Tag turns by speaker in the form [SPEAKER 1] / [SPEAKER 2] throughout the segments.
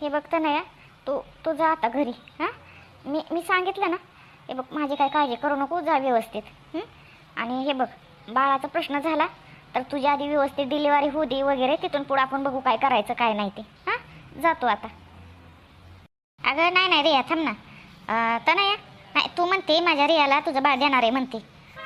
[SPEAKER 1] हे बघता ना या तू तू जा आता घरी हां? मी मी सांगितलं ना हे बघ माझी काय काळजी करू नको जा व्यवस्थित आणि हे बघ बाळाचा प्रश्न झाला तर तुझ्या आधी व्यवस्थित डिलिव्हरी होऊ दे वगैरे तिथून पुढं आपण बघू काय करायचं काय नाही ते हां? जातो आता. अगं नाही नाही रिया थांब ना. तर नाही नाही तू म्हणते माझ्या रियाला तुझं बाळ देणार आहे म्हणते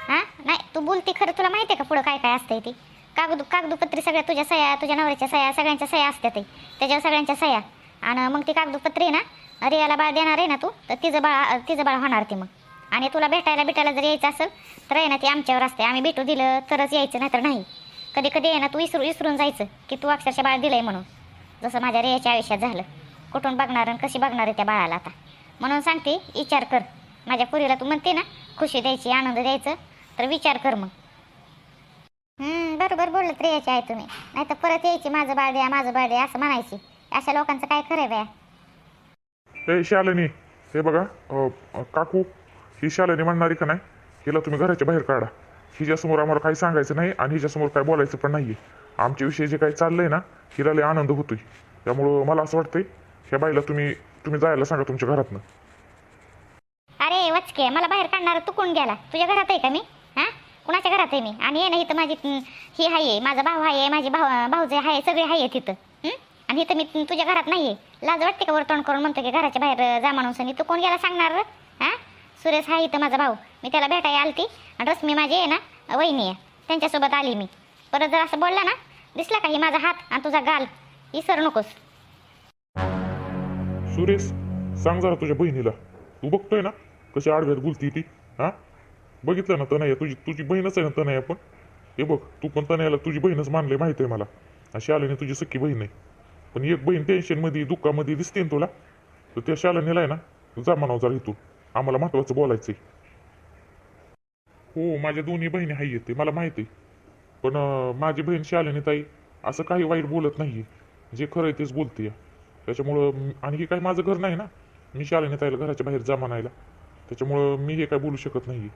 [SPEAKER 1] हां? नाही तू बोलते खरं तुला माहिती आहे का पुढं काय काय असतंय ते? कागद कागदपत्री सगळ्या तुझ्या सह्या तुझ्या नवऱ्याच्या सह्या सगळ्यांच्या सह्या असतात ते त्याच्यावर सगळ्यांच्या सह्या. आणि मग ती कागदोपत्री आहे ना रियाला बाळ देणार आहे ना तू तर तिचं बाळ तिचं बाळ होणार ती मग. आणि तुला भेटायला भेटायला जर यायचं असेल तर आहे ना ती आमच्यावर असते आम्ही भेटू दिलं तरच यायचं नाही तर नाही. कधी कधी आहे ना तू विसरू विसरून जायचं की तू अक्षरशः बाळ दिलंय म्हणून. जसं माझ्या रेयाच्या आयुष्यात झालं. कुठून बघणार आणि कशी बघणार आहे त्या बाळाला आता? म्हणून सांगते विचार कर. माझ्या पुरीला तू म्हणते ना खुशी द्यायची आनंद द्यायचं तर विचार कर मग. बरोबर बोललं रियाची आहे तुम्ही. नाही तर परत यायची माझं बाळ द्या माझं बाळ द्या असं म्हणायची. अशा लोकांचं काय खरं बाया?
[SPEAKER 2] ए शालिनी हे बघा अ, काकू ही शालिनी म्हणणारी का नाही हिला तुम्ही घराच्या बाहेर काढा. हिच्यासमोर आम्हाला काही सांगायचं नाही आणि हिच्यासमोर काय बोलायचं पण नाहीये. आमच्याविषयी जे काही चाललंय ना हिला लय आनंद होतोय. त्यामुळं मला असं वाटतंय ह्या बाईला तुम्ही तुम्ही जायला सांगा तुमच्या घरातनं.
[SPEAKER 1] अरे वचके मला बाहेर काढणार तू कोण गेला? तुझ्या घरात आहे का मी? हा? कुणाच्या घरात आहे मी? आणि ये ना इथं माझी हं, ही आहे माझा भाऊ आहे माझी भाऊ भाऊजे आहे सगळे आहे तिथं? आणि इथं मी तुझ्या घरात नाही आहे लाज वाटते का वर्तवण करून? म्हणतो की घराच्या बाहेर जा म्हणून. सनी तू कोण गेला सांगणार? हां? हा सुरेश हा इथं माझा भाऊ. मी त्याला भेटायला आलती. आणि रश्मी माझी आहे ना वहिनी आहे. त्यांच्यासोबत आली मी. परत जर असं बोलला ना दिसला का ही माझा हात आणि तुझा गाल? इसर नकोस.
[SPEAKER 2] सुरेश सांग जरा तुझ्या बहिणीला. तू बघतोय ना कशी आडव्यात बोलती ती हा? बघितलं ना तनया तुझी तुझी बहीणच आहे ना तनया पण? हे बघ तू पण तनयाला तुझी बहीणच मानले माहिती आहे मला. अशी शालिनी तुझी सख्खी बहीण आहे. पण एक बहीण टेन्शनमध्ये दुःखामध्ये दिसते ना तुला. तर त्या शालिनीला आहे ना जा म्हणावं जरा इथून. आम्हाला महत्वाचं बोलायचंय. हो माझ्या दोन्ही बहिणी हाय येते मला माहिती आहे. पण माझी बहीण शालिनी ताई असं काही वाईट बोलत नाहीये. जे खरं आहे तेच बोलते त्याच्यामुळं आणि हे काही माझं घर नाही ना. मी शालिनी ताईला घराच्या बाहेर जा म्हणायला. त्याच्यामुळं मी हे काय बोलू शकत नाही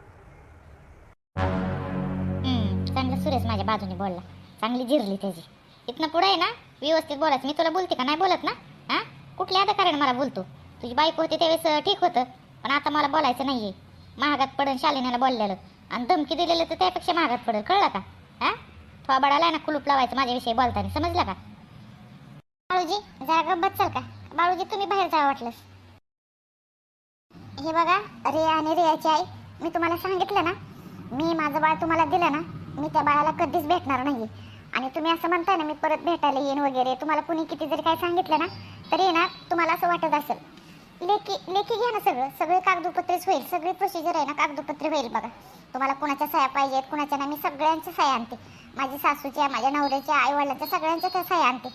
[SPEAKER 1] चांगलं सुरेश माझ्या बाजूने बोलला. चांगली जिरली त्याची. इथनं पुढे आहे ना व्यवस्थित बोलायचं. मी तुला बोलते का? नाही बोलत ना? हा? कुठल्या अधिकाऱ्याने मला बोलतो? तुझी बायको होती त्यावेळेस ठीक होतं पण आता मला बोलायचं नाही आहे महागात पडन शालिनीला बोललेलं. आणि धमकी दिलेलं तर त्यापेक्षा महागात पडेल. कळलं का? हा? थोबाडाला ना कुलूप लावायचं माझ्याविषयी बोलताना. समजलं का? बाळूजी जरा गंबत चाल का? बाळूजी तुम्ही बाहेर जावं वाटलंस. हे बघा रिया आणि रियाची आई मी तुम्हाला सांगितलं ना? मी माझं बाळ तुम्हाला दिलं ना? मी त्या बाळाला कधीच भेटणार नाही आणि तुम्ही असं म्हणताय ना मी परत भेटायला येईन वगैरे. तुम्हाला कुणी किती जरी काय सांगितलं ना तरी ना तुम्हाला असं वाटत असेल. लेखी लेखी घ्या ना सगळं. सगळे कागदोपत्रेच होईल. सगळी प्रोसिजर आहे ना कागदोपत्रे होईल बघा. तुम्हाला कुणाच्या सह्या पाहिजेत कुणाच्या नाही मी सगळ्यांच्या सह्या आणते. माझी सासूच्या माझ्या नवऱ्याच्या आई सगळ्यांच्या त्या सह्या आणते.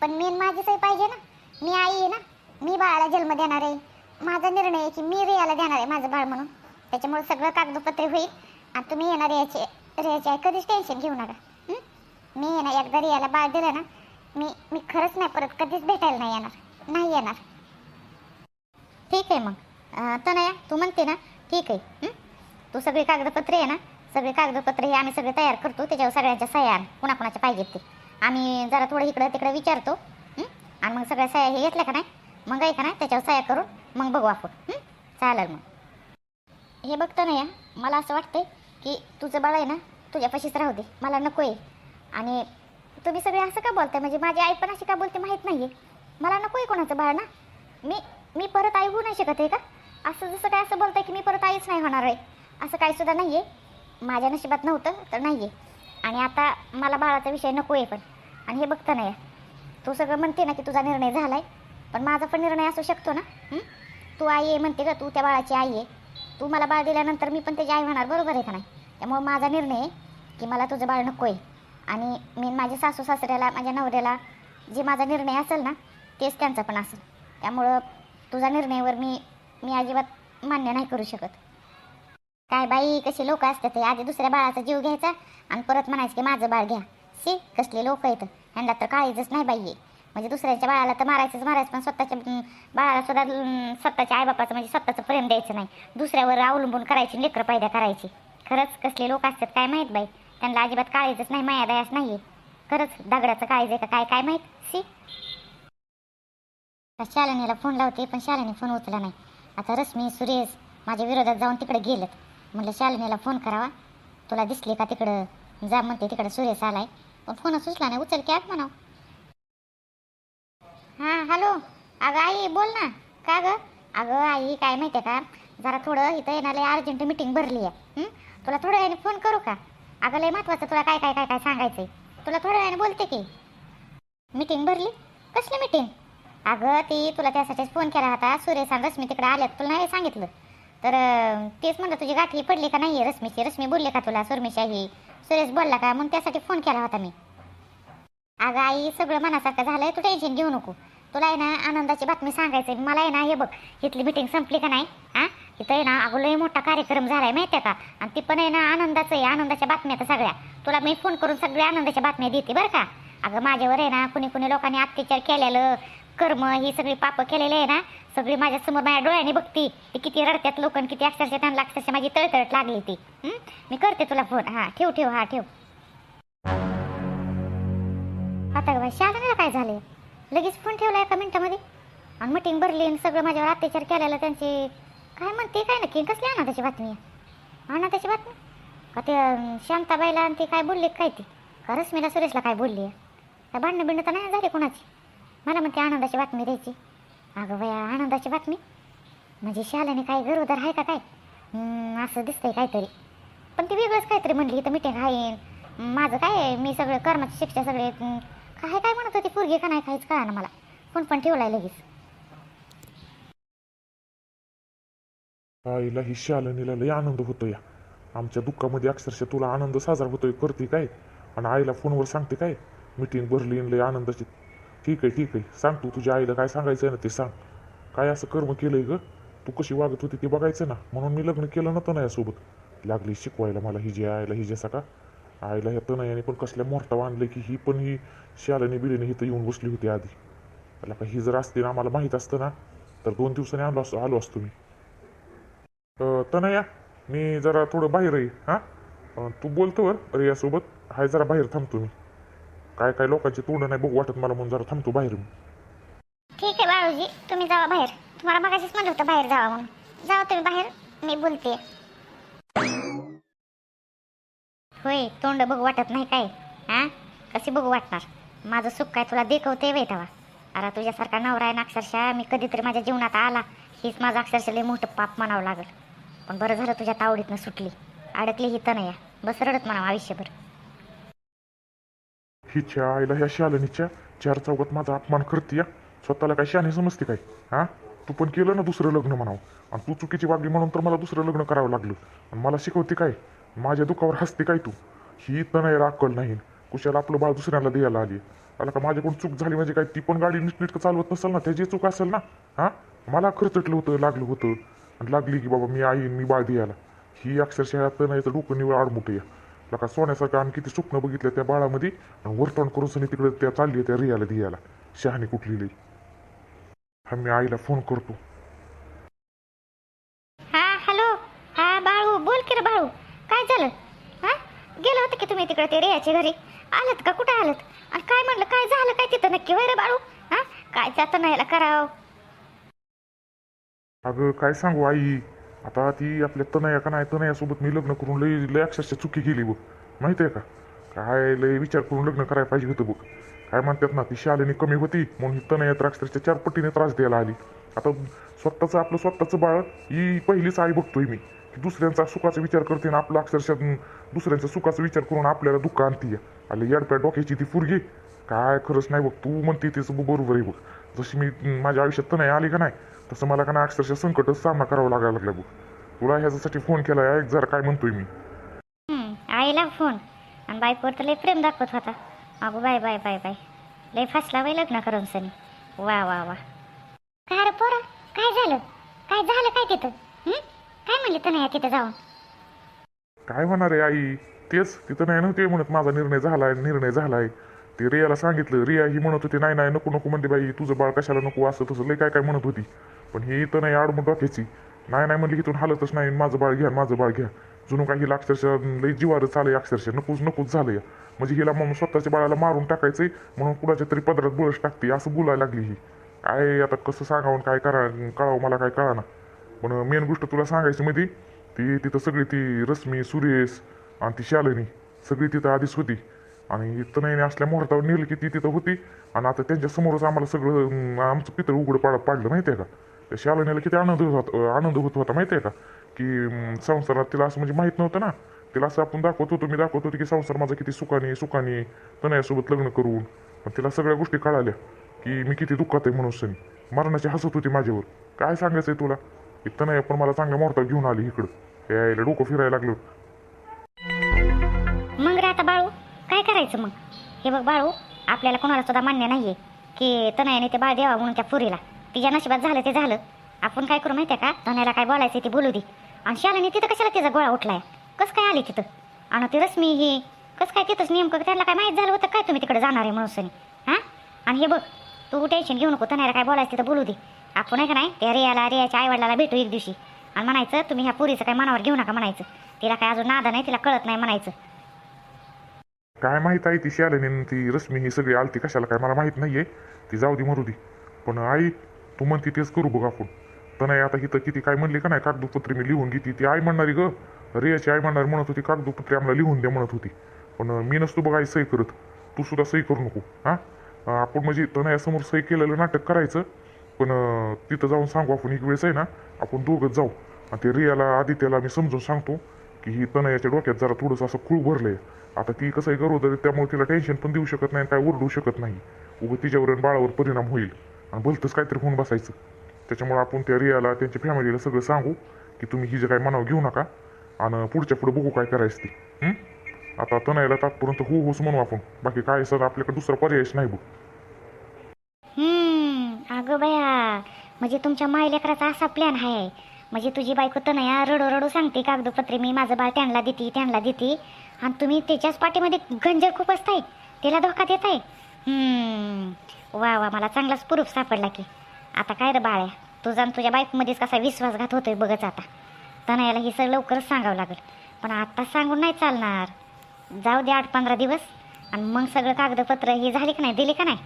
[SPEAKER 1] पण मेन माझी सही पाहिजे ना. मी आई आहे ना मी बाळाला जन्म देणार आहे. माझा निर्णय आहे की मी रियाला देणार आहे माझं बाळ म्हणून. त्याच्यामुळे सगळं कागदोपत्रे होईल. आणि तुम्ही येणार याचे रियाचे आहे कधीच टेन्शन घेऊ नका. मी आहे ना एकदा रियाला बाळ दिलं ना मी मी खरंच नाही परत कधीच भेटायला नाही येणार. नाही येणार. ठीक आहे मग. तनया तू म्हणते ना ठीक आहे हं? तू सगळी कागदपत्रे आहे ना सगळी कागदपत्रे हे आम्ही सगळे तयार करतो त्याच्यावर सगळ्यांच्या सह्या आण कुणाकुणाच्या पाहिजेत ते. आम्ही जरा थोडं इकडं तिकडं विचारतो हं? आणि मग सगळ्या सह्या हे घेतल्या का नाही? मग आहे का नाही? त्याच्यावर सह्या करून मग बघू आपण हं? चालेल मग. हे बघतं ना या मला असं वाटतंय की तुझं बाळ आहे ना तुझ्यापाशीच राहू दे. मला नको आहे आणि तुम्ही सगळे असं का बोलताय? म्हणजे माझी आई पण अशी का बोलते माहीत नाही आहे मला नको आहे कोणाचं बाळ ना. मी मी परत आई होऊ नाही शकत आहे का? असं जसं काय असं बोलताय की मी परत आईच नाही होणार आहे. असं काही सुद्धा नाही आहे माझ्या नशिबात नव्हतं तर नाही आहे आणि आता मला बाळाचा विषय नको आहे पण. आणि हे बघता नाही. तू सगळं म्हणते ना की तुझा निर्णय झाला आहे पण माझा पण निर्णय असू शकतो ना. तू आई आहे म्हणते का? तू त्या बाळाची आई आहे. तू मला बाळ दिल्यानंतर मी पण त्याची आई होणार. बरोबर आहे का नाही? त्यामुळं माझा निर्णय आहे की मला तुझं बाळ नको आहे आणि मी माझ्या सासू सासऱ्याला माझ्या नवऱ्याला जे माझा निर्णय असेल ना तेच त्यांचा पण असेल. त्यामुळं तुझा निर्णयावर मी मी अजिबात मान्य नाही करू शकत. काय बाई कशी लोक असतात ते. आधी दुसऱ्या बाळाचा जीव घ्यायचा आणि परत म्हणायचं की माझं बाळ घ्या. सी कसले लोक आहेत. ह्यांना तर काळीजच नाही बाई. म्हणजे दुसऱ्याच्या बाळाला तर मारायचंच मारायचं पण स्वतःच्या बाळाला सुद्धा स्वतःच्या आईबापाचं म्हणजे स्वतःचं प्रेम द्यायचं नाही. दुसऱ्यावर अवलंबून करायची लेकरं पैदा करायची. खरंच कसले लोक असतात काय माहीत बाई. त्यांना अजिबात काळजीच नाही माया दयाच नाही. आहे खरंच दगडाचं काळजी आहे का काय काय माहीत? सी शालिनीला फोन लावते पण शालिनी फोन उचला नाही. आता रश्मी सुरेश माझ्या विरोधात जाऊन तिकडे गेलेत. म्हटलं शालिनीला फोन करावा. तुला दिसली का तिकडं? जा म्हणते तिकडं सुरेश आलाय. पण फोनच उचला नाही उचल की आत म्हणाव. हां हॅलो. अगं आई बोल ना. का गं? अगं आई काय माहिती आहे का? जरा थोडं इथं येणारे अर्जंट मिटिंग भरली आहे तुला थोड्या वेळाने फोन करू का? अगं लय महत्वाचं तुला काय काय काय काय सांगायचंय. तुला थोड्या वेळाने बोलते की. मीटिंग भरली? कसली मीटिंग अगं ती तुला त्यासाठीच फोन केला होता. सुरेश सांग रश्मी तिकडे आल्यात. तुला नाही सांगितलं. तर तेच म्हणलं तुझी गाठी पडली का नाही रश्मीची. रश्मी बोलले का तुला? सुरमिशाही सुरेश बोलला का? म्हणून त्यासाठी फोन केला होता मी. अगं आई सगळं मनासारखं झालंय. तू टेन्शन घेऊ नको. तुला आहे ना आनंदाची बातमी सांगायची मला आहे ना हे बघ. इथली मिटिंग संपली का नाही? हा इथं आहे ना अगं मोठा कार्यक्रम झालाय माहितीये का? आणि ती पण आहे ना आनंदाचं आहे आनंदाच्या बातम्या तर सगळ्या. तुला मी फोन करून सगळ्या आनंदाच्या बातम्या देते बरं का? अगं माझ्यावर आहे ना कुणी कुणी लोकांनी अत्याचार केलेलं कर्म ही सगळी पापं केलेली आहे ना सगळी माझ्यासमोर माझ्या डोळ्याने बघती. ती किती रडत्यात लोक किती अक्षरशः त्यांना अक्षरशः माझी तळतळत लागली ती. मी करते तुला फोन हां ठेव ठेव हा ठेव. आता का बाई शाळेला काय झाले लगेच फोन ठेवला एका मिनिटामध्ये? आणि मिटिंग भरली आणि सगळं माझ्यावर अत्याचार केलेला त्यांची काय म्हणते काय नक्की? कसली अनाथाची बातमी आहे? अनाथाची बातमी? का ते शांताबाईला आणि ते काय बोलले काय ते? का रश्मीला सुरेशला काय बोलली आहे? काय भांडणं बिंडणं तर नाही झाली कोणाची? मला म्हणते आनंदाची बातमी द्यायची. अगं बया आनंदाची बातमी? म्हणजे शालेने काय गरोदर आहे का काय? असं दिसतंय काहीतरी. पण ती वेगळंच काहीतरी म्हणली तर मिटिंग आहे. माझं काय आहे, मी सगळं कर्माची शिक्षा सगळे काय काय म्हणत होती? पोरगी का नाही काहीच कळा ना मला. फोन पण ठेवलाय लगेच.
[SPEAKER 2] आईला ही शालनीला लय आनंद होतो या आमच्या दुःखामध्ये अक्षरशः तुला आनंद साजरा होतोय करते काय? आणि आईला फोनवर सांगते काय? मिटिंग भरली आणि लय आनंदाची. ठीक आहे ठीक आहे. सांग तू तुझ्या आईला काय सांगायचं आहे ना ते सांग. काय असं कर्म केलंय ग? तू कशी वागत होती ते बघायचं ना. म्हणून मी लग्न केलं नव्हतं ना यासोबत. लागली शिकवायला मला ही आईला ही सका. आईला ह्या तनयाने पण कसल्या मोठा आणले की ही पण ही शालनी बिलीने इथं येऊन बसली होती आधी. त्याला का ही जर असते ना आम्हाला माहीत असतं ना तर दोन दिवसांनी आलो असतो आलो असतो मी. तनया मी जरा थोडं बाहेर आहे हां? तू बोलतो वर रियासोबत हाय जरा बाहेर थांबतो मी. काय काय लोकांची तोंड नाही बघू वाटत मला म्हणून जरा थांबतो बाहेर मी.
[SPEAKER 1] ठीक आहे बाळूजी तुम्ही जावा बाहेर. तुम्हाला मगाशीच म्हणलं होतं बाहेर जावा म्हणून. जावा तुम्ही बाहेर मी बोलते. होय तोंड बघू वाटत नाही काय? हा? कसे बघू वाटणार? माझं सुख काय तुला देखवते वय तेव्हा. अरे तुझ्यासारखा नवरा आहे ना अक्षरशः मी कधीतरी माझ्या जीवनात आला हीच माझं अक्षरशः लय मोठं पाप म्हणावं लागलं. पण बरं झालं तुझ्या तावडीतनं सुटली. अडकली ही तनया बस रडत म्हणा आयुष्यभर.
[SPEAKER 2] हिच्या आईला ह्या शालनीच्या चार चौकात माझा अपमान करते या. स्वतःला काय शाने समजते काय? हा? तू पण केलं ना दुसरं लग्न म्हणावं. आणि तू चुकीची वागली म्हणून तर मला दुसरं लग्न करावं लागलं. आणि मला शिकवते काय? माझ्या दुःखावर हसते काय तू? ही तर नाही अक्कल नाही. कुशाला आपलं बाळ दुसऱ्याला द्यायला आली. आला का माझ्याकडून चूक झाली म्हणजे काय? ती पण गाडी नीटनीटकं चालवत नसेल ना त्याची चूक असेल ना? हा? मला खर्चटलं होतं लागलं होतं. आणि लागली की बाबा मी आई मी बाळ दियाला ही अक्षरशः तर नाही डोकं निवळ आडमुठे या लका सोन्यासारखं आम्ही किती स्वप्न बघितलं त्या बाळामध्ये आणि वर्तवण करून सनी तिकडे त्या चालली त्या रियाला दियाला शहाणी कुठली लई. हा मी आईला फोन करतो.
[SPEAKER 1] हा हॅलो. हा बाळू. बोल की रे बाळू. काय झालं? हा? गेलं होतं की तुम्ही तिकडे ते रेयाच्या घरी? आलत का? कुठे आलत? आणि काय म्हणलं? काय झालं? काय तिथं नक्की? वय रे बाळू? हा? काय जातं नाही करावं?
[SPEAKER 2] अगं काय सांगू आई? आता ती आपल्या तनया का नाही तनयासोबत मी लग्न करून लई लय अक्षरशः चुकी केली बघ. माहिती आहे का? काय लय विचार करून लग्न करायला पाहिजे होतं बघ. काय म्हणतात ना ती शालेनी कमी होती म्हणून ही तनया तर अक्षरशः चार पटीने त्रास द्यायला आली. आता स्वतःचं आपलं स्वतःचं बाळ ही पहिलीच आई बघतोय मी. की दुसऱ्यांचा सुखाचा विचार करते ना आपलं अक्षरशः दुसऱ्यांचा सुखाचा विचार करून आपल्याला दुःख आणते आले येडप्या डोक्याची ती फुरगी. काय खरंच नाही बघ तू म्हणते तेच बरोबर आहे बघ. जशी मी माझ्या आयुष्यात तनया आली का नाही तसं मला का नाही अक्षरशः संकटच सामना करावा लागायला लागला बघ. तुला ह्याच्यासाठी फोन केला आहे जरा काय म्हणतोय मी.
[SPEAKER 1] आईला फोन आणि बायकोवर तर लय प्रेम दाखवत होता. अगो बाय बाय बाय बाय लय फसला बाई लग्न करून सनी. वा वा वा. काय रे पोरा? काय झालं? काय झालं काय तिथं? हं? काय म्हणले तर नाही तिथं जाऊन?
[SPEAKER 2] काय होणार आहे आई? तेच तिथं नाही नव्हते म्हणत माझा निर्णय झालाय निर्णय झालाय. ते रियाला सांगितलं रिया ही म्हणत होती नाही नाही नको नको म्हणते बाई तुझं बाळ कशाला नको असं तसं लय काय काय म्हणत होती. पण ही इथं नाही आडमून डोक्याची. नाही नाही म्हणली इथून हालतच नाही माझं बाळ घ्या माझं बाळ घ्या. जुनं काही हिला अक्षरशः लय जिवारं चालय अक्षरशः नकोच नकोच झालंय. म्हणजे हिला मग स्वतःच्या बाळाला मारून टाकायचंय म्हणून कुणाच्या तरी पदरात बुळस टाकते असं बोलायला लागली ही. काय आता कसं सांगावं काय करा कळावं मला काय कळा ना पण मेन गोष्ट तुला सांगायची मध्ये ती तिथं सगळी ती रश्मी सुरेश आणि ती शालिनी सगळी तिथं आधीच होती. आणि इथं नाही असल्या मुहूर्तावर नेलं की ती तिथं होती. आणि आता त्यांच्या समोरच आम्हाला सगळं आमचं पितळ उघडं पाड पाडलं माहिती आहे का? त्या शालिनीला किती आनंद होत होता आनंद होत होता माहिती आहे का की संसारात तिला असं म्हणजे माहीत नव्हतं ना. तिला असं आपण दाखवत होतो मी दाखवत होतो की संसार माझा किती सुखाने सुखाने तनयासोबत लग्न करून. पण तिला सगळ्या गोष्टी कळाल्या की मी किती दुःखात आहे म्हणून सनी. मरणाची हसत होती माझ्यावर. काय सांगायचं आहे तुला? इथं नाही पण मला चांगल्या मुहूर्तावर घेऊन आली इकडं. यायला डोकं फिरायला लागलं.
[SPEAKER 1] काय करायचं मग? हे बघ बाळू आपल्याला कोणाला सुद्धा मान्य नाहीये की तनयाने ते बाळ देवा म्हणून त्या पुरीला. तिच्या नशिबात झालं ते झालं. आपण काय करू माहितीये का? तनयाला काय बोलायचं ते बोलू दे. आणि शालाने तिथं कशाला तिचा गोळा उठलाय? कसं काय आली तिथं? आणि ती रश्मी ही कसं काय तिथंच नेमकं त्यांना काय माहीत झालं होतं? काय तुम्ही तिकडे जाणार आहे म्हणून हां? आणि हे बघ तू टेन्शन घेऊ नको. तनयाला काय बोलायचं तिथं बोलू दे. आपण आहे का नाही त्या रियाला रियाच्या आईवडिलाला भेटू एक दिवशी. आणि म्हणायचं तुम्ही ह्या पुरीचं काय मनावर घेऊ नका म्हणायचं. तिला काय अजून नादा नाही तिला कळत नाही म्हणायचं.
[SPEAKER 2] काय माहीत आहे ती शालिनी ती रश्मी ही सगळी आलती कशाला काय मला माहीत नाहीये. ती जाऊ दे मरू दे. पण आई तू म्हणती तेच करू बघ आपण. तर नाही आता हिथं किती काय म्हणली का नाही कागदोपत्री मी लिहून घेते. ती आई म्हणणारी ग. रियाची आई म्हणणारी म्हणत होती कागदोपत्री आम्हाला लिहून द्या म्हणत होती. पण मी नसतो बघ आई सही करत. तू सुद्धा सही करू नको हां? आपण म्हणजे तनयासमोर सही केलेलं नाटक करायचं. पण तिथं जाऊन सांगू आपण एक वेळेस आहे ना आपण दोघंच जाऊ. आणि ते रियाला आदित्याला मी समजून सांगतो की ही तनयाच्या डोक्यात जरा थोडंसं असं खूळ भरलं आहे आता ती कसं आहे गरोदर त्यामुळे तिला टेन्शन पण देऊ शकत नाही काय ओरडू शकत नाही. उगं तिच्यावर आणि बाळावर परिणाम होईल. आणि भलतंच काहीतरी होऊन बसायचं. त्याच्यामुळे आपण त्या रियाला त्यांच्या फॅमिलीला सगळं सांगू की तुम्ही ही जे काही मनावर घेऊ नका. आणि पुढच्या पुढे बघू काय करायचं ते. आता तणायला तात्पर्यंत हो होच म्हणू आपण. बाकी काय सर आपल्याकडे दुसरा पर्यायच नाही बघ.
[SPEAKER 1] अगं बया म्हणजे तुमच्या मायलेकराचा असा प्लॅन आहे. म्हणजे तुझी बायको तर नाही रडू रडू सांगते कागदोपत्री मी माझं बाळ त्यांना देते त्यांना देते. आणि तुम्ही त्याच्याच पाठीमध्ये गंजर खूप असताय त्याला धोका देत आहे वा वा मला चांगलाच प्रूफ सापडला की. आता काय रे बाळ्या तुझा आणि तुझ्या बायकोमध्येच कसा विश्वासघात होतोय बघच आता. तनयाला हे सगळं लवकरच सांगावं लागेल. पण आता सांगून नाही चालणार. जाऊ दे आठ पंधरा दिवस आणि मग सगळं कागदपत्र हे झाले का नाही दिले का नाही?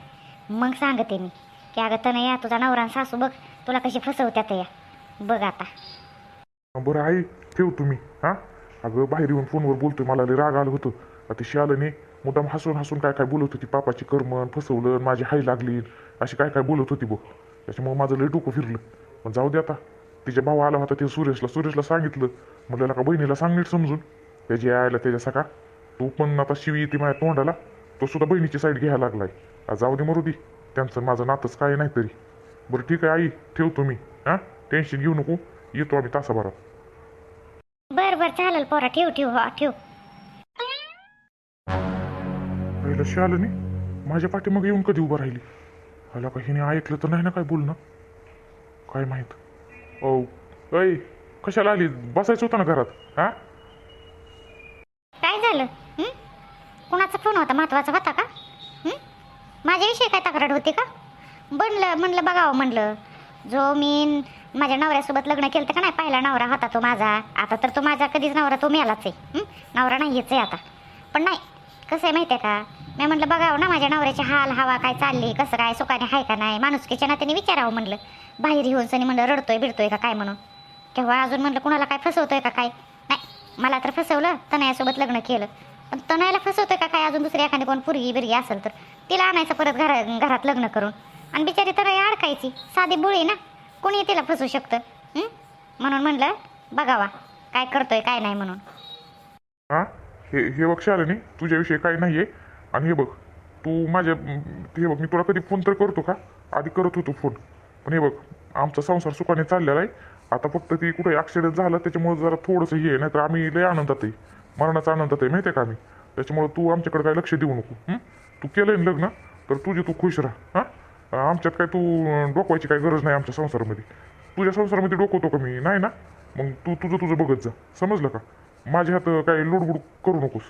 [SPEAKER 1] मग सांगते मी. की अगं तनया तुझा नवरा सासू बघ तुला कशी फसवत्यात या. बघ आता.
[SPEAKER 2] बरं आई ठेव तुम्ही हा? अगं बाहेर येऊन फोनवर बोलतोय. मला लय राग आलं होतं. आता शालने मुद्दाम हसून हसून काय काय बोलत होती पापाची कर्मन फसवलं आणि माझी हाय लागली अशी काय काय बोलत होती बघ त्याच्यामुळे माझं लय डोकं फिरलं. पण जाऊ दे आता. तिच्या भाऊ आला होता ते सुरेशला. सुरेशला सांगितलं. म्हटलं का बहिणीला सांग नीट समजून. त्याची आयला त्याच्या सका तू पण आता शिवी येते माझ्या तोंडाला. तो सुद्धा बहिणीची साईड घ्यायला लागलाय. जाऊ दे मरू दे त्यांचं माझं नातंच काय नाही तरी. बरं ठीक आहे आई. ठेवतो मी हां? टेन्शन घेऊ नको. येतो आम्ही तासाभरात.
[SPEAKER 1] बर बर चालेल पोरा ठेव ठेव हा ठेव.
[SPEAKER 2] पहिलं शालनी माझ्या पाठीमागे येऊन कधी उभं राहिली? मला का हिने ऐकलं तर नाही ना काय बोलणं? काय माहीत? ओ ऐ कशाला आली? बसायचं होतं ना घरात हा?
[SPEAKER 1] काय झालं? हं? कोणाचा फोन होता? महत्त्वाचा होता का? हं? माझ्याविषयी काय तक्रार होती का? बनलं म्हणलं बघावं म्हणलं. जो मी माझ्या नवऱ्यासोबत लग्न केलं का नाही? पहिला नवरा होता तो माझा. आता तर तो माझा कधीच नवरा तो मेलाच आहे. नवरा नाहीच आहे आता. पण नाही कसं आहे माहिती आहे का? मी म्हटलं बघावं ना माझ्या नवऱ्याची हाल हवा काय चालली कसं काय सुखाने आहे का नाही? माणुसकीच्या नात्याने विचारावं म्हणलं बाहेर येऊन सनी म्हणलं रडतोय बिडतोय का काय म्हणून? तेव्हा अजून म्हणलं कुणाला काय फसवतोय का काय? नाही मला तर फसवलं तनयासोबत लग्न केलं. पण तनयाला फसवतोय का काय? अजून दुसरी एखादी कोण पुरगी बिरगी असेल तर तिला आणायचं परत घरा घरात लग्न करून. आणि बिचारी तनया अडकायची. साधी बुळी ना? कोणी तिला फसू शकतं? म्हणून म्हणलं बघावा काय करतोय काय नाही म्हणून.
[SPEAKER 2] हा? हे हे बघ शालिनी तुझ्याविषयी काही नाही आहे आणि हे बघ तू माझ्या हे बघ मी तुला कधी फोन तर करतो का? आधी करत होतो फोन. पण हे बघ आमचा संसार सुखाने चाललेला आहे. आता फक्त ती कुठे ॲक्सिडेंट झालं त्याच्यामुळे जरा थोडंसं हे नाही तर आम्ही लय आनंदात आहे. मरणाचा आनंदात आहे माहिती आहे का आम्ही? त्याच्यामुळे तू आमच्याकडे काय लक्ष देऊ नको. तू केलं ना लग्न तर तुझी तू खुश राहा. हां? आमच्यात काय तू डोकवायची काय गरज नाही आमच्या संसारामध्ये. तुझ्या संसारामध्ये डोकवतो का मी? नाही ना? मग तू तुझं तुझं बघत जा. समजलं का? माझ्या हात काय लोडबुड करू नकोस.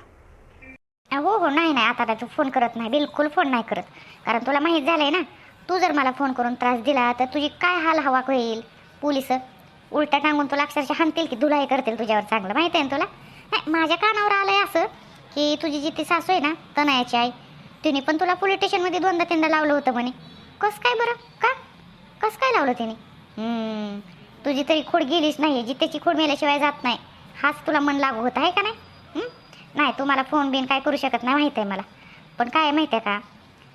[SPEAKER 1] हो हो नाही नाही आता तू फोन करत नाही. बिलकुल फोन नाही करत. कारण तुला माहीत झालंय ना तू जर मला फोन करून त्रास दिला तर तुझी काय हाल हवा होईल? पोलीस उलटा टांगून तुला अक्षरशः हाणतील की धुलाई करतील तुझ्यावर चांगलं माहिती आहे ना तुला? नाही माझ्या कानावर आलंय असं की तुझी जी ती सासू आहे ना तनयाची आई तिने पण तुला पोलीस स्टेशनमध्ये दोनदा तीनदा लावलं होतं म्हणे. कसं काय बरं? का? कसं काय लावलं तिने तुझी तरी खोड गेलीच नाही जी त्याची खोड मेल्याशिवाय जात नाही. हाच तुला मन लागू होत आहे का नाही? नाही तू मला फोन बिन काय करू शकत नाही माहीत आहे मला. पण काय माहिती आहे का?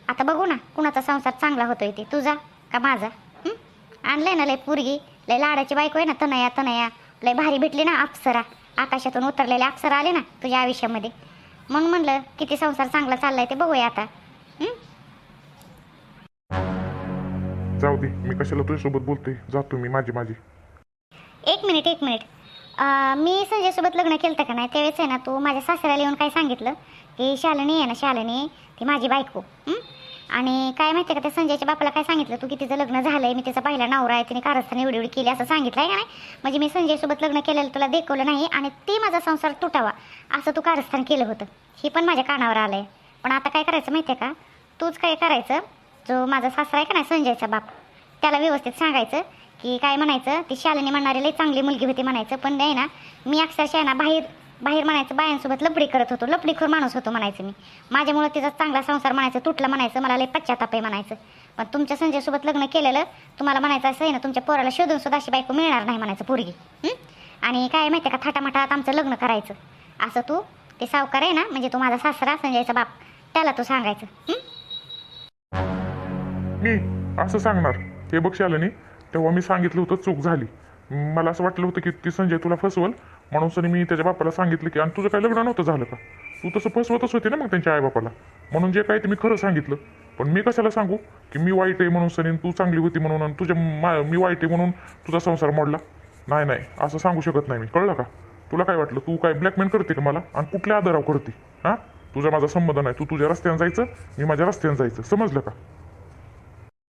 [SPEAKER 1] आता बघू ना कुणाचा संसार चांगला होतोय ते. तुझा का माझा? आणलं आणलंय ना लय पोरगी. लय लाडाची बायको आहे ना तनया तनया. लय भारी भेटली ना अप्सरा. आकाशातून उतरलेले अप्सरा आले ना तुझ्या आयुष्यामध्ये. म्हणून म्हणलं किती संसार चांगला चाललाय ते बघूया आता.
[SPEAKER 2] जाऊ दे मी कशाला तुझ्यासोबत बोलतोय? जातो मी माझी माझी.
[SPEAKER 1] एक मिनिट एक मिनिट. अं, मी संजयसोबत लग्न केलं का नाही त्यावेळेस आहे ना तू माझ्या सासऱ्याला येऊन काय सांगितलं? की शालिनी आहे ना शालिनी ती माझी बायको. हं? आणि काय माहिती आहे का त्या संजयच्या बापाला काय सांगितलं? तू की तिचं लग्न झालंय मी तिचा पहिला नवरा आहे तिने कारस्थान एवढी एवढी केली असं सांगितलं आहे का नाही? म्हणजे मी संजयसोबत लग्न केलेलं तुला देखवलं नाही आणि ती माझा संसार तुटावा असं तू कारस्थान केलं होतं. हे पण माझ्या कानावर आलंय. पण आता काय करायचं माहिती आहे का? तूच काय करायचं? जो माझा सासरा आहे का नाही संजयचा बाप. त्याला व्यवस्थित सांगायचं की काय म्हणायचं ती शालिनी म्हणणारी लई चांगली मुलगी होती म्हणायचं पण नाही ना मी अक्षरशः ना बाहेर बाहेर म्हणायचं बायांसोबत लपडी करत होतो लपडीखोर माणूस होतो म्हणायचं मी. माझ्यामुळं तिचा चांगला संसार म्हणायचं तुटला म्हणायचं मला लई पश्चाताप आहे म्हणायचं. पण तुमच्या संजयसोबत लग्न केलेलं तुम्हाला म्हणायचं असं आहे ना तुमच्या पोराला शोधून सुद्धा अशी बायको मिळणार नाही म्हणायचं पोरगी. आणि काय माहिती आहे का थाटामाटात आमचं लग्न करायचं. असं तू ते सावकार आहे ना म्हणजे तू माझा सासरा संजयचा बाप त्याला तू सांगायचं.
[SPEAKER 2] मी असं सांगणार. हे बघ शालिनी तेव्हा मी सांगितलं होतं चूक झाली. मला असं वाटलं होतं की ती संजय तुला फसवल म्हणून सनी मी त्याच्या बापाला सांगितलं की आणि तुझं काय लग्न नव्हतं झालं का? तू तसं फसवतच होती ना मग त्यांच्या आईबापाला. म्हणून जे काय ते मी खरं सांगितलं. पण मी कशाला सांगू? की मी वाईट आहे म्हणून सनी तू चांगली होती म्हणून आणि तुझ्या मा मी वाईट आहे म्हणून तुझा संसार मोडला. नाही नाही असं सांगू शकत नाही मी. कळलं का? तुला काय वाटलं? तू काय ब्लॅकमेल करते का मला? आणि कुठल्या आधारावर करते? हां? तुझा माझा संबंध नाही. तू तुझ्या रस्त्यानं जायचं मी माझ्या रस्त्यानं जायचं. समजलं का?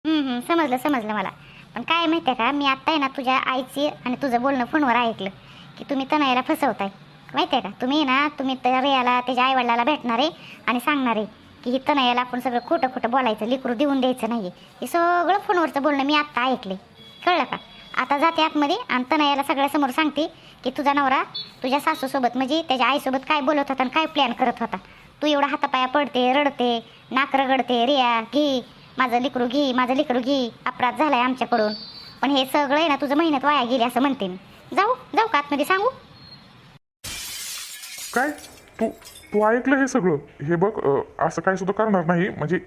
[SPEAKER 1] हम्म, हम्म, समजलं समजलं मला. पण काय माहिती आहे का मी आत्ता आहे ना तुझ्या आईची आणि तुझं बोलणं फोनवर ऐकलं की तुम्ही तनयाला फसवताय. माहिती आहे का तुम्ही ना तुम्ही त्या रियाला त्याच्या आईवडिलाला भेटणार आहे आणि सांगणार आहे की ही तनयाला आपण सगळं खोटं खोटं बोलायचं लिकरू देऊन द्यायचं नाही हे सगळं फोनवरचं बोलणं मी आत्ता ऐकले कळलं का? आता जाते आतमध्ये आणि तनयाला सगळ्यासमोर सांगते की तुझा नवरा तुझ्या सासूसोबत म्हणजे त्याच्या आईसोबत काय बोलत होता आणि काय प्लॅन करत होता. तू एवढा हातापाया पडते रडते नाक रगडते रिया घे. माझं लिकरू घे माझं लिकरू घे. अपराध झालाय आमच्याकडून. पण हे सगळं आहे ना तुझं मेहनत वाया गेली असं म्हणते मी. जाऊ जाऊ का आतमध्ये सांगू?
[SPEAKER 2] काय? तू तू ऐकलं हे सगळं? हे बघ असं काय सुद्धा करणार नाही. म्हणजे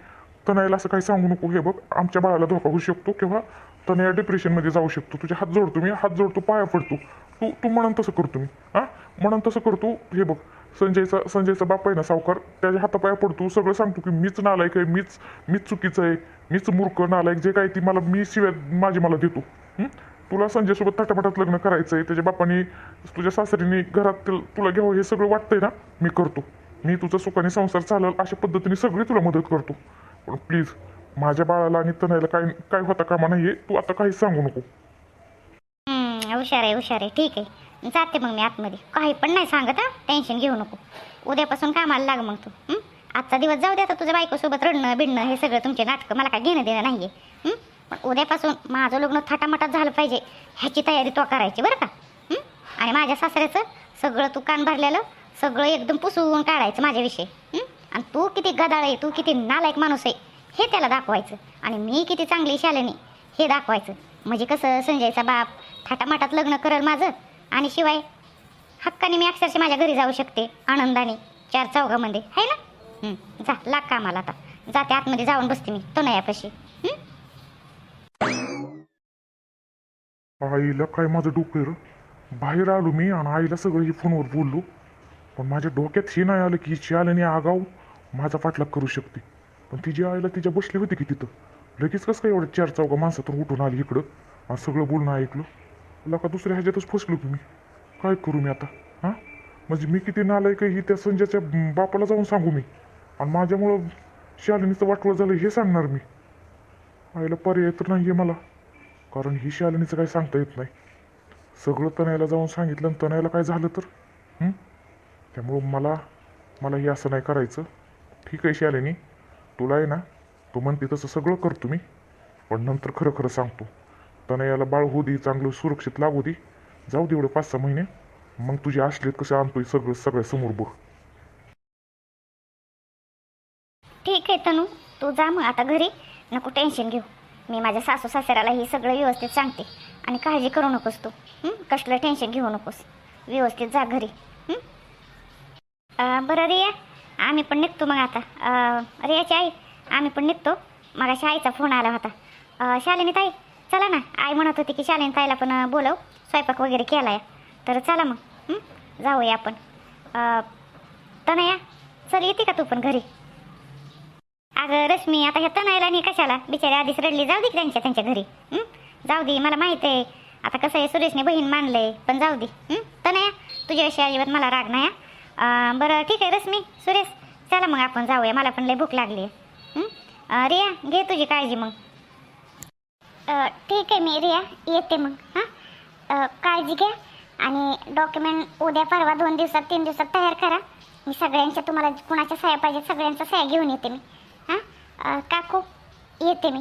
[SPEAKER 2] तनयाला असं काही सांगू नको. हे बघ आमच्या बाळाला धोका होऊ शकतो किंवा तनया डिप्रेशनमध्ये जाऊ शकतो. तुझे हात जोडतो मी हात जोडतो पाया पडतो. तू तू म्हणून तसं करतो मी. हां? म्हणून तसं करतो. हे बघ संजयचा संजयचा बाप आहे ना सावकार त्याच्या हातापाया पडतो. सगळं सांगतो की मीच नालायक आहे मीच मीच चुकीचं आहे मीच मूर्ख नालायक जे काय ती मला मी शिव्या माझी मला देतो. तुला संजयसोबत थाटापाटात लग्न करायचं आहे त्याच्या बापाने तुझ्या सासरीने घरात तुला घ्यावं हे सगळं वाटतंय ना मी करतो. मी तुझा सुखाने संसार चालल अशा पद्धतीने सगळी तुला मदत करतो. पण प्लीज माझ्या बाळाला आणि तनयाला काय काय होता कामा नाहीये तू आता काहीच सांगू नको.
[SPEAKER 1] हुशार आहे हुशार आहे ठीक आहे. जाते मग मी आतमध्ये. काही पण नाही सांगत हा. टेन्शन घेऊ नको. उद्यापासून कामाला लाग मग तू आजचा दिवस जाऊ दे आता तुझ्या बायकोसोबत रडणं बिडणं हे सगळं तुमचे नाटकं. मला काय घेणं देणं नाही आहे पण उद्यापासून माझं लग्न थाटामाटात झालं पाहिजे ह्याची तयारी तो करायची बरं का? आणि माझ्या सासऱ्याचं सगळं तू कान भरलेलं सगळं एकदम पुसून काढायचं माझ्याविषयी आणि तू किती गदाळ आहे तू किती नालायक माणूस आहे हे त्याला दाखवायचं. आणि मी किती चांगली शालिनी हे दाखवायचं. म्हणजे कसं संजयचा बाप थाटामाटात लग्न करेल माझं आणि शिवाय हक्काने मी अक्षरशः माझ्या घरी जाऊ शकते आनंदाने चार चौघामध्ये. आहे ना? हं, जा लाग कामाला आता. जाते आतमध्ये जाऊन बसते मी तो नाही यापाशी?
[SPEAKER 2] आईला काय माझं डोकं? बाहेर आलो मी आणि आईला सगळं ही फोनवर बोललो. पण माझ्या डोक्यात हे नाही आलं की हिची आल्याने आगाव माझा पाठलाग करू शकते. पण तिची आईला तिच्या बसली होती की तिथं? लगेच कसं काय एवढं चार चौघा माणसातून उठून आली इकडं? आणि सगळं बोलणं ऐकलं. लका दुसऱ्या ह्याच्यातच फसलो तुम्ही. काय करू मी आता? हां? म्हणजे मी किती नालायक आहे ही त्या संजयच्या बापाला जाऊन सांगू मी. आणि माझ्यामुळं शालिनीचं वाटवळ झालं हे सांगणार मी. आईला पर्याय तर नाही आहे मला. कारण ही शालिनीचं काही सांगता येत नाही. सगळं तनयाला जाऊन सांगितलं आणि तनयाला काय झालं तर? त्यामुळं मला मला हे असं नाही करायचं. ठीक आहे शालिनी. तुला आहे ना तू म्हणते तसं सगळं करतो मी पण नंतर खरं खरं सांगतो. तनयाला बाळ होऊ दे चांगलं सुरक्षित लागू दे. जाऊ दे एवढं पाच सहा महिने. मग तुझी असलेत कसं आणतोय सगळं सगळ्या समोर बघ.
[SPEAKER 1] ठीक आहे तनू तू जा मग आता घरी. नको टेन्शन घेऊ. मी माझ्या सासू सासऱ्याला ही सगळं व्यवस्थित सांगते. आणि काळजी करू नकोस तू. कसलं टेन्शन घेऊ नकोस. व्यवस्थित जा घरी. बरं रिया आम्ही पण निघतो मग आता. रियाची आई आम्ही पण निघतो. मगाशी आईचा फोन आला होता. शालिनी ताई चला ना. आई म्हणत होती की शालेन ताईला पण बोलव. स्वयंपाक वगैरे केला आहे तर चला मग. जाऊया आपण. तनया चल येते का तू पण घरी? अगं रश्मी आता ह्या तनायला नाही कशाला? बिचारी आधीच रडली. जाऊ दे त्यांच्या त्यांच्या घरी. जाऊ दे मला माहीत आहे. आता कसं आहे सुरेशने बहीण मानलंय पण जाऊ दे. तनया तुझ्याविषयी अजिबात मला राग नाही हा. बरं ठीक आहे रश्मी सुरेश चला मग आपण जाऊया. मला पण लय भूक लागली आहे रिया घे तुझी काळजी मग. ठीक आहे मी रिया. येते मग हां? काळजी घ्या आणि डॉक्युमेंट उद्या परवा दोन दिवसात तीन दिवसात तयार करा. मी सगळ्यांच्या तुम्हाला कुणाच्या साया पाहिजे सगळ्यांच्या साया घेऊन येते मी हां? काकू येते मी.